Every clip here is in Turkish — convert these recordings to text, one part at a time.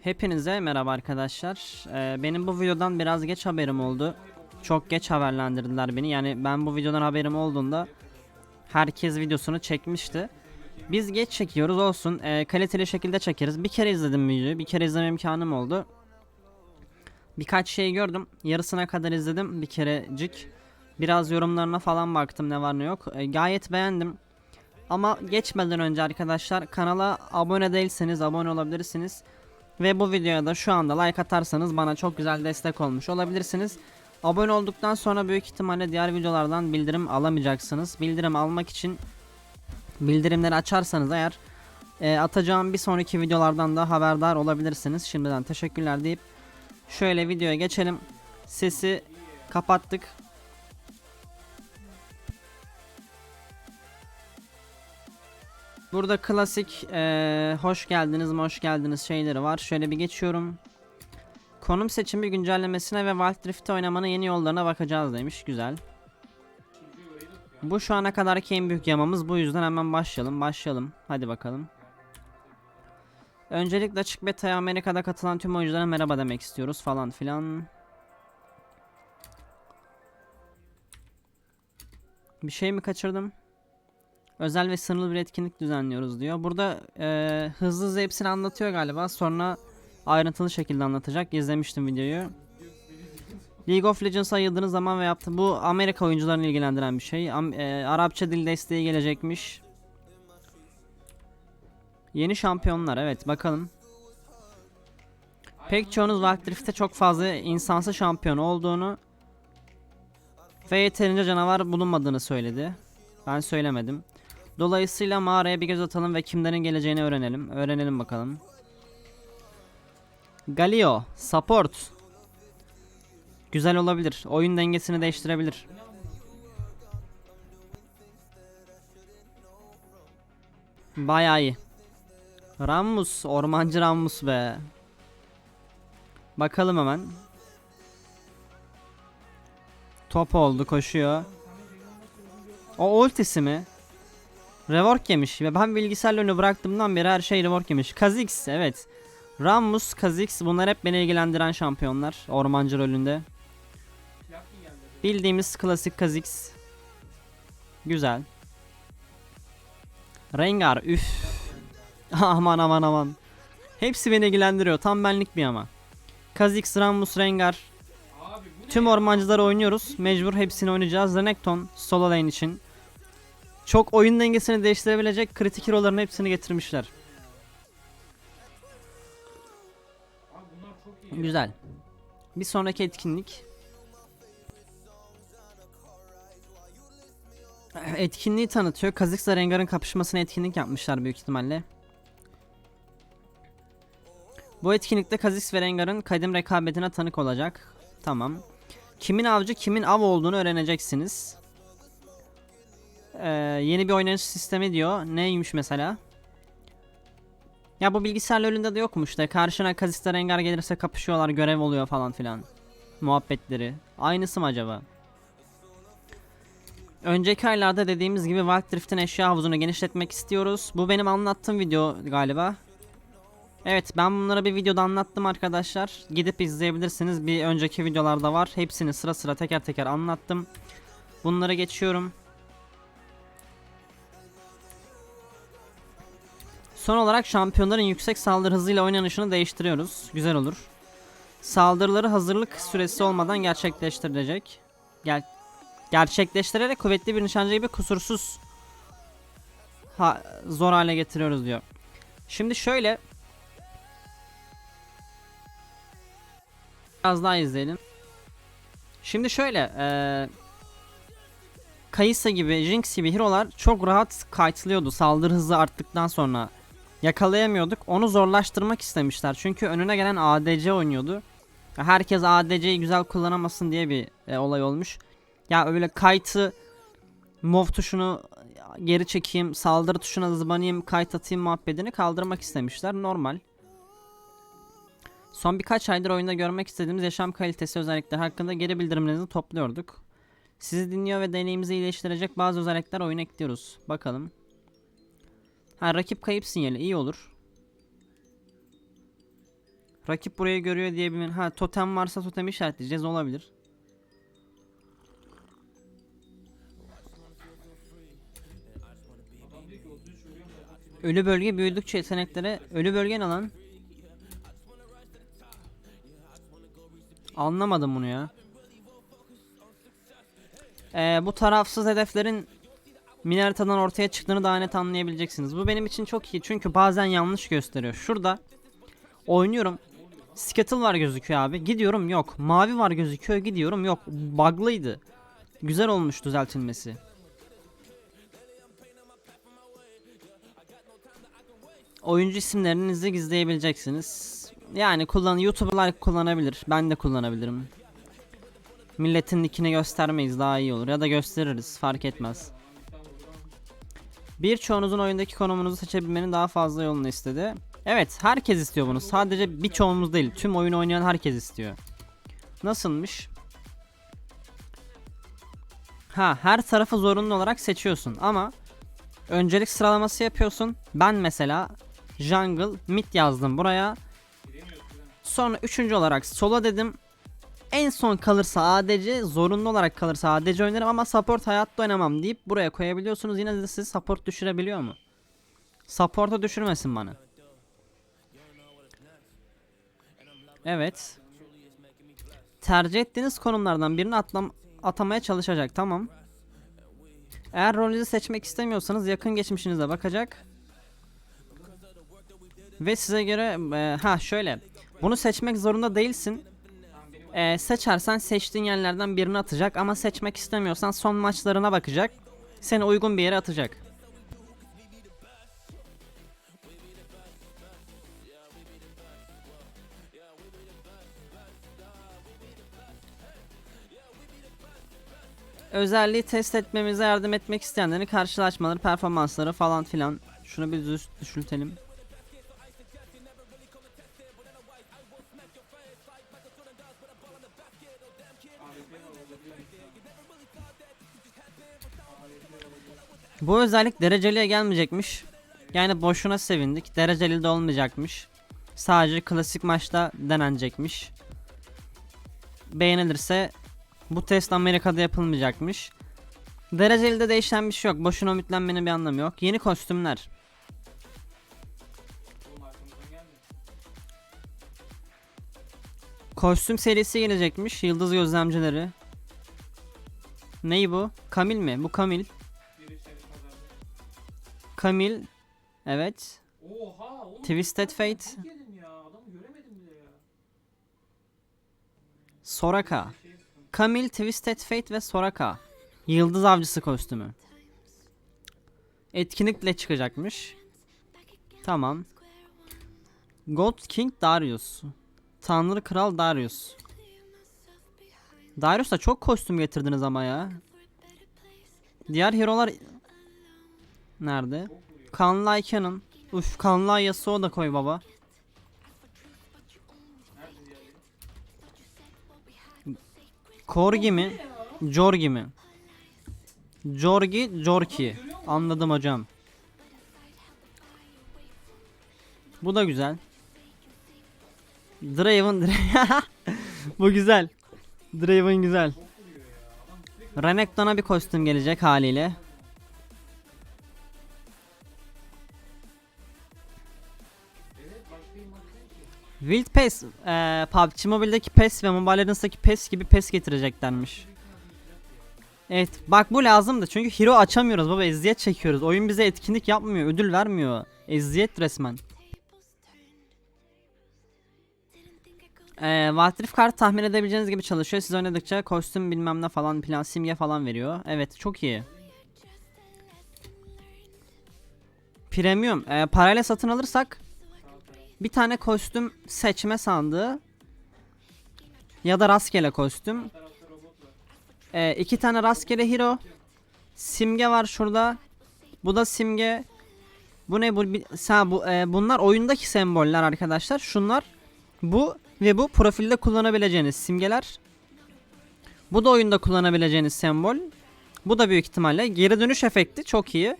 Hepinize merhaba arkadaşlar. Ee, benim bu videodan biraz geç haberim oldu. Çok geç haberlendirdiler beni. Yani ben bu videodan haberim olduğunda herkes videosunu çekmişti. Biz geç çekiyoruz olsun. Ee, kaliteli şekilde çekeriz. Bir kere izledim videoyu. Bir kere izleme imkanım oldu. Birkaç şey gördüm. Yarısına kadar izledim bir kerecik. Biraz yorumlarına falan baktım ne var ne yok. Ee, gayet beğendim. Ama geçmeden önce arkadaşlar kanala abone değilseniz abone olabilirsiniz. Ve bu videoya da şu anda like atarsanız bana çok güzel destek olmuş olabilirsiniz. Abone olduktan sonra büyük ihtimalle diğer videolardan bildirim alamayacaksınız. Bildirim almak için bildirimleri açarsanız eğer e, atacağım bir sonraki videolardan da haberdar olabilirsiniz. Şimdiden teşekkürler deyip şöyle videoya geçelim. Sesi kapattık. Burada klasik eee, hoş geldiniz hoş geldiniz şeyleri var. Şöyle bir geçiyorum. Konum seçimi güncellemesine ve Wild Rift'te oynamanın yeni yollarına bakacağız demiş. Güzel. Bu şu ana kadarki en büyük yamamız. Bu yüzden hemen başlayalım. Başlayalım. Hadi bakalım. Öncelikle açık beta'ya Amerika'da katılan tüm oyunculara merhaba demek istiyoruz falan filan. Bir şey mi kaçırdım? Özel ve sınırlı bir etkinlik düzenliyoruz diyor. Burada eee, hızlı hızlı hepsini anlatıyor galiba. Sonra ayrıntılı şekilde anlatacak. İzlemiştim videoyu. League of Legends'a ayırdığınız zaman ve yaptı. Bu Amerika oyuncularını ilgilendiren bir şey. Am- eee, Arapça dil desteği gelecekmiş. Yeni şampiyonlar evet bakalım. Pek çoğunuz Wild Rift'te çok fazla insansı şampiyon olduğunu ve yeterince canavar bulunmadığını söyledi. Ben söylemedim. Dolayısıyla mağaraya bir göz atalım ve kimlerin geleceğini öğrenelim. Öğrenelim bakalım. Galio, support. Güzel olabilir. Oyun dengesini değiştirebilir. Bayağı iyi. Rammus, ormancı Rammus be. Bakalım hemen. Top oldu, koşuyor. O ultisi mi? Rework yemiş ve ben bilgisayarla önü bıraktığımdan beri her şey rework yemiş. Kha'Zix evet. Rammus, Kha'Zix bunlar hep beni ilgilendiren şampiyonlar ormancı rolünde. Bildiğimiz klasik Kha'Zix. Güzel. Rengar üf. aman aman aman. Hepsi beni ilgilendiriyor. Tam benlik bir ama. Kha'Zix, Rammus, Rengar. Tüm ormancıları oynuyoruz. Mecbur hepsini oynayacağız. Renekton solo lane için. Çok oyun dengesini değiştirebilecek kritik hero'ların hepsini getirmişler. Güzel. Bir sonraki etkinlik. Etkinliği tanıtıyor. Kha'Zix'le Rengar'ın kapışmasına etkinlik yapmışlar büyük ihtimalle. Bu etkinlikte Kha'Zix ve Rengar'ın kadim rekabetine tanık olacak. Tamam. Kimin avcı kimin av olduğunu öğreneceksiniz. Ee, yeni bir oynanış sistemi diyor. Neymiş mesela? Ya bu bilgisayar LoL'ünde de yokmuş da karşına Kha'Zix'le Rengar gelirse kapışıyorlar görev oluyor falan filan. Muhabbetleri. Aynısı mı acaba? Önceki aylarda dediğimiz gibi Wild Rift'in eşya havuzunu genişletmek istiyoruz. Bu benim anlattığım video galiba. Evet ben bunları bir videoda anlattım arkadaşlar. Gidip izleyebilirsiniz. Bir önceki videolarda var. Hepsini sıra sıra teker teker anlattım. Bunları geçiyorum. Son olarak şampiyonların yüksek saldırı hızıyla oynanışını değiştiriyoruz. Güzel olur. Saldırıları hazırlık süresi olmadan gerçekleştirilecek. Gel gerçekleştirerek kuvvetli bir nişancı gibi kusursuz ha, zor hale getiriyoruz diyor. Şimdi şöyle biraz daha izleyelim. Şimdi şöyle eee Kayısa gibi, Jinx gibi hero'lar çok rahat kayıtlıyordu saldırı hızı arttıktan sonra. Yakalayamıyorduk. Onu zorlaştırmak istemişler. Çünkü önüne gelen ADC oynuyordu. Herkes ADC'yi güzel kullanamasın diye bir e, olay olmuş. Ya öyle kayıtı mov tuşunu geri çekeyim, saldırı tuşuna zıbanayım, kayıt atayım muhabbetini kaldırmak istemişler. Normal. Son birkaç aydır oyunda görmek istediğimiz yaşam kalitesi özellikleri hakkında geri bildirimlerinizi topluyorduk. Sizi dinliyor ve deneyimizi iyileştirecek bazı özellikler oyuna ekliyoruz. Bakalım. Ha rakip kayıp sinyali iyi olur. Rakip burayı görüyor diye bir ha totem varsa totemi işaretleyeceğiz olabilir. Ölü bölge büyüdükçe yeteneklere ölü bölge ne lan? Anlamadım bunu ya. Ee, bu tarafsız hedeflerin mini haritadan ortaya çıktığını daha net anlayabileceksiniz. Bu benim için çok iyi çünkü bazen yanlış gösteriyor. Şurada oynuyorum. Skittle var gözüküyor abi. Gidiyorum yok. Mavi var gözüküyor gidiyorum yok. Bug'lıydı. Güzel olmuş düzeltilmesi. Oyuncu isimlerinizi gizleyebileceksiniz. Yani kullan YouTuber'lar kullanabilir. Ben de kullanabilirim. Milletin nickini göstermeyiz daha iyi olur ya da gösteririz fark etmez. Birçoğunuzun oyundaki konumunuzu seçebilmenin daha fazla yolunu istedi. Evet herkes istiyor bunu. Sadece birçoğumuz değil. Tüm oyun oynayan herkes istiyor. Nasılmış? Ha her tarafı zorunlu olarak seçiyorsun ama öncelik sıralaması yapıyorsun. Ben mesela jungle mid yazdım buraya. Sonra üçüncü olarak solo dedim. En son kalırsa ADC zorunlu olarak kalırsa ADC oynarım ama support hayatta oynamam deyip buraya koyabiliyorsunuz. Yine de sizi support düşürebiliyor mu? Support'a düşürmesin bana. Evet. Tercih ettiğiniz konumlardan birini atlam atamaya çalışacak. Tamam. Eğer rolünüzü seçmek istemiyorsanız yakın geçmişinize bakacak. Ve size göre e, ha şöyle. Bunu seçmek zorunda değilsin. E, seçersen seçtiğin yerlerden birini atacak ama seçmek istemiyorsan son maçlarına bakacak. Seni uygun bir yere atacak. Özelliği test etmemize yardım etmek isteyenlerin karşılaşmaları, performansları falan filan. Şunu bir düz düşültelim. Bu özellik dereceliye gelmeyecekmiş. Yani boşuna sevindik. Dereceli de olmayacakmış. Sadece klasik maçta denenecekmiş. Beğenilirse bu test Amerika'da yapılmayacakmış. Dereceli de değişen bir şey yok. Boşuna ümitlenmenin bir anlamı yok. Yeni kostümler. Kostüm serisi gelecekmiş. Yıldız gözlemcileri. Ney bu? Kamil mi? Bu Kamil. Kamil. Evet. Oha oğlum. Twisted Fate. Soraka. Kamil, Twisted Fate ve Soraka. Yıldız avcısı kostümü. Etkinlikle çıkacakmış. Tamam. God King Darius. Tanrı Kral Darius. Darius'a çok kostüm getirdiniz ama ya. Diğer hero'lar nerede? Kanlı Ayken'ın. Uf kanlı Yasuo da koy baba. Korgi mi? Jorgi mi? Jorgi, Jorki. Anladım hocam. Bu da güzel. Draven, Dra- Bu güzel. Draven güzel. Renekton'a bir kostüm gelecek haliyle. Wild PES, eee PUBG Mobile'deki PES ve Mobile Legends'daki PES gibi PES getireceklermiş. Evet bak bu lazımdı çünkü hero açamıyoruz baba eziyet çekiyoruz. Oyun bize etkinlik yapmıyor, ödül vermiyor. Eziyet resmen. Ee, Wild Rift kart tahmin edebileceğiniz gibi çalışıyor. Siz oynadıkça kostüm bilmem ne falan plan simge falan veriyor. Evet çok iyi. Premium. Ee, parayla satın alırsak bir tane kostüm seçme sandığı ya da rastgele kostüm. Ee, iki tane rastgele hero. Simge var şurada. Bu da simge. Bu ne bu? Sen bu e, bunlar oyundaki semboller arkadaşlar. Şunlar bu ve bu profilde kullanabileceğiniz simgeler. Bu da oyunda kullanabileceğiniz sembol. Bu da büyük ihtimalle geri dönüş efekti çok iyi.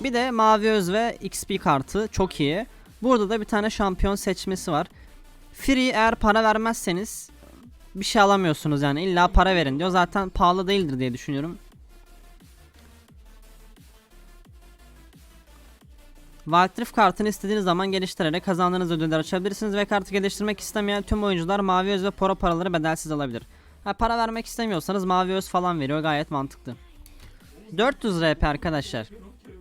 Bir de mavi öz ve XP kartı çok iyi. Burada da bir tane şampiyon seçmesi var. Free eğer para vermezseniz bir şey alamıyorsunuz yani illa para verin diyor. Zaten pahalı değildir diye düşünüyorum. Wild Rift kartını istediğiniz zaman geliştirerek kazandığınız ödüller açabilirsiniz ve kartı geliştirmek istemeyen tüm oyuncular mavi öz ve poro paraları bedelsiz alabilir. Ha, para vermek istemiyorsanız mavi öz falan veriyor gayet mantıklı. 400 RP arkadaşlar.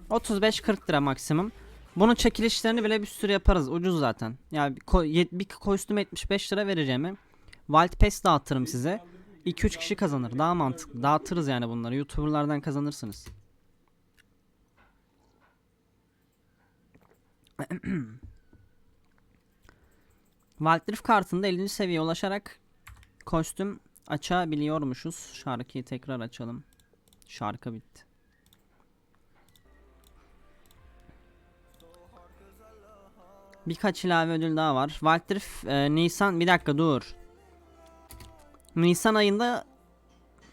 35-40 lira maksimum. Bunun çekilişlerini bile bir sürü yaparız. Ucuz zaten. Yani bir, bir kostüm 75 lira vereceğime Wild Pass dağıtırım size. 2-3 kişi kazanır. Daha mantıklı. Dağıtırız yani bunları. YouTuber'lardan kazanırsınız. Wild Rift kartında 50. seviyeye ulaşarak kostüm açabiliyormuşuz. Şarkıyı tekrar açalım. Şarkı bitti. Birkaç ilave ödül daha var. Wild Rift e, Nisan bir dakika dur. Nisan ayında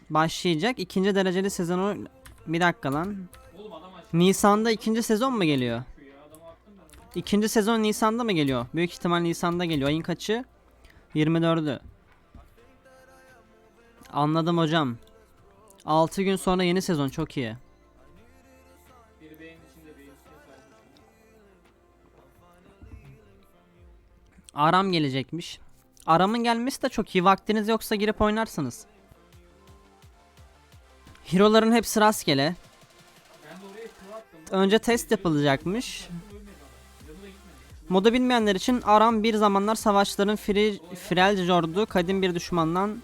başlayacak ikinci dereceli sezonu bir dakika lan. Nisan'da ikinci sezon mu geliyor? şu ya. Adamı attım ben. onu. İkinci sezon Nisan'da mı geliyor? Büyük ihtimal Nisan'da geliyor. Ayın kaçı? 24'ü. Anladım hocam. 6 gün sonra yeni sezon çok iyi. Aram gelecekmiş. Aram'ın gelmesi de çok iyi. Vaktiniz yoksa girip oynarsınız. Hero'ların hepsi rastgele. Önce test yapılacakmış. Moda bilmeyenler için Aram bir zamanlar savaşların Fri Freljord'u kadim bir düşmandan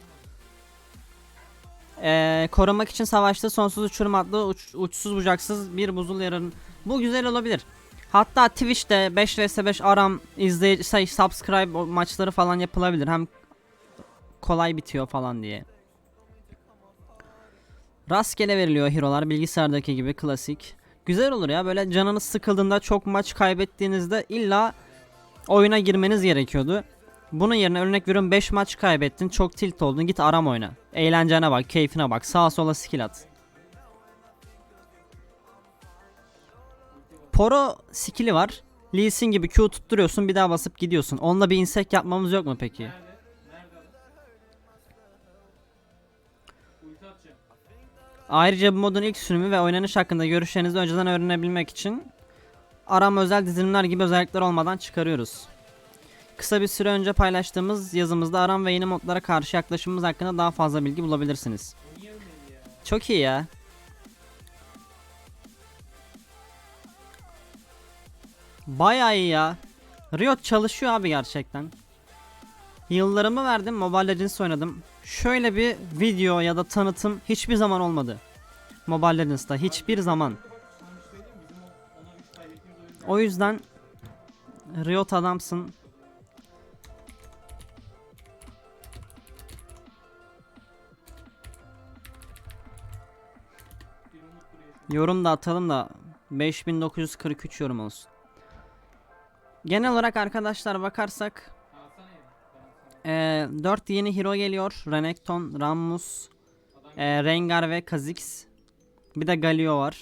eee, korumak için savaştığı sonsuz uçurum adlı uç- uçsuz bucaksız bir buzul yarın. Bu güzel olabilir. Hatta Twitch'te 5 vs 5 Aram izleyici şey, subscribe maçları falan yapılabilir. Hem kolay bitiyor falan diye. Rastgele veriliyor hero'lar bilgisayardaki gibi klasik. Güzel olur ya böyle canınız sıkıldığında çok maç kaybettiğinizde illa oyuna girmeniz gerekiyordu. Bunun yerine örnek veriyorum 5 maç kaybettin çok tilt oldun git aram oyna. Eğlencene bak keyfine bak sağa sola skill at. Poro skill'i var. Lee Sin gibi Q tutturuyorsun bir daha basıp gidiyorsun. Onunla bir insek yapmamız yok mu peki? Ayrıca bu modun ilk sürümü ve oynanış hakkında görüşlerinizi önceden öğrenebilmek için aram özel dizilimler gibi özellikler olmadan çıkarıyoruz. Kısa bir süre önce paylaştığımız yazımızda aram ve yeni modlara karşı yaklaşımımız hakkında daha fazla bilgi bulabilirsiniz. Çok iyi ya. Bayağı iyi ya. Riot çalışıyor abi gerçekten. Yıllarımı verdim Mobile Legends oynadım. Şöyle bir video ya da tanıtım hiçbir zaman olmadı. Mobile Legends'ta hiçbir zaman. O, ona 3 kaybettiğimiz oyun. O yüzden Riot adamsın. Yorum da atalım da 5943 yorum olsun. Genel olarak arkadaşlar bakarsak sana. Ee, 4 yeni hero geliyor. Renekton, Rammus, e, Rengar ve Kha'Zix. Bir de Galio var.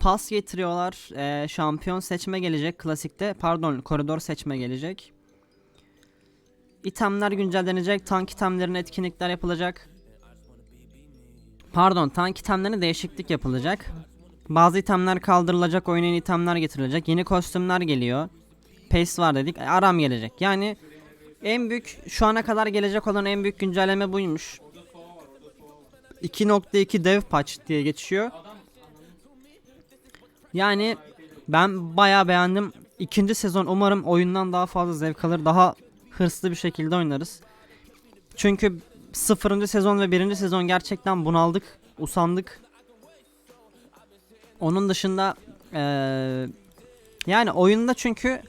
Pas getiriyorlar. Ee, şampiyon seçme gelecek klasikte. Pardon, koridor seçme gelecek. İtemler güncellenecek. Tank itemlerine etkinlikler yapılacak. Pardon, tank itemlerine değişiklik yapılacak. Bazı itemler kaldırılacak, oyuna itemler getirilecek. Yeni kostümler geliyor. Pace var dedik. e, Aram gelecek. Yani en büyük şu ana kadar gelecek olan en büyük güncelleme buymuş. Orada sova var. Orada sova var. 2.2 dev patch diye geçiyor. Yani ben bayağı beğendim. İkinci sezon umarım oyundan daha fazla zevk alır. Daha hırslı bir şekilde oynarız. Çünkü sıfırıncı sezon ve birinci sezon gerçekten bunaldık. Usandık. Onun dışında eee, yani oyunda çünkü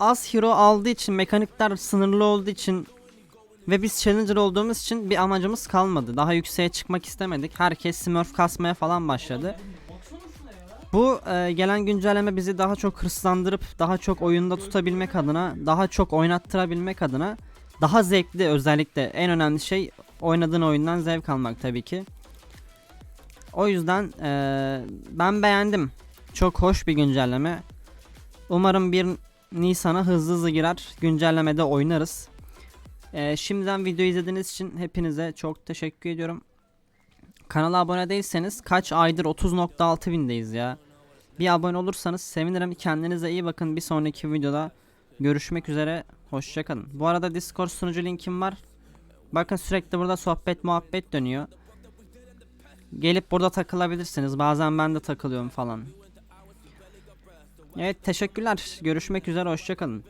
az hero aldığı için mekanikler sınırlı olduğu için ve biz challenger olduğumuz için bir amacımız kalmadı. Daha yükseğe çıkmak istemedik. Herkes smurf kasmaya falan başladı. Bu e, gelen güncelleme bizi daha çok hırslandırıp daha çok oyunda tutabilmek adına, daha çok oynattırabilmek adına daha zevkli özellikle en önemli şey oynadığın oyundan zevk almak tabii ki. O yüzden e, ben beğendim. Çok hoş bir güncelleme. Umarım bir Nisan'a hızlı hızlı girer. Güncellemede oynarız. Ee, şimdiden video izlediğiniz için hepinize çok teşekkür ediyorum. Kanala abone değilseniz kaç aydır 30.6 bindeyiz ya. Bir abone olursanız sevinirim. Kendinize iyi bakın. Bir sonraki videoda görüşmek üzere. Hoşçakalın. Bu arada Discord sunucu linkim var. Bakın sürekli burada sohbet muhabbet dönüyor. Gelip burada takılabilirsiniz. Bazen ben de takılıyorum falan. Evet teşekkürler. Görüşmek üzere. Hoşçakalın.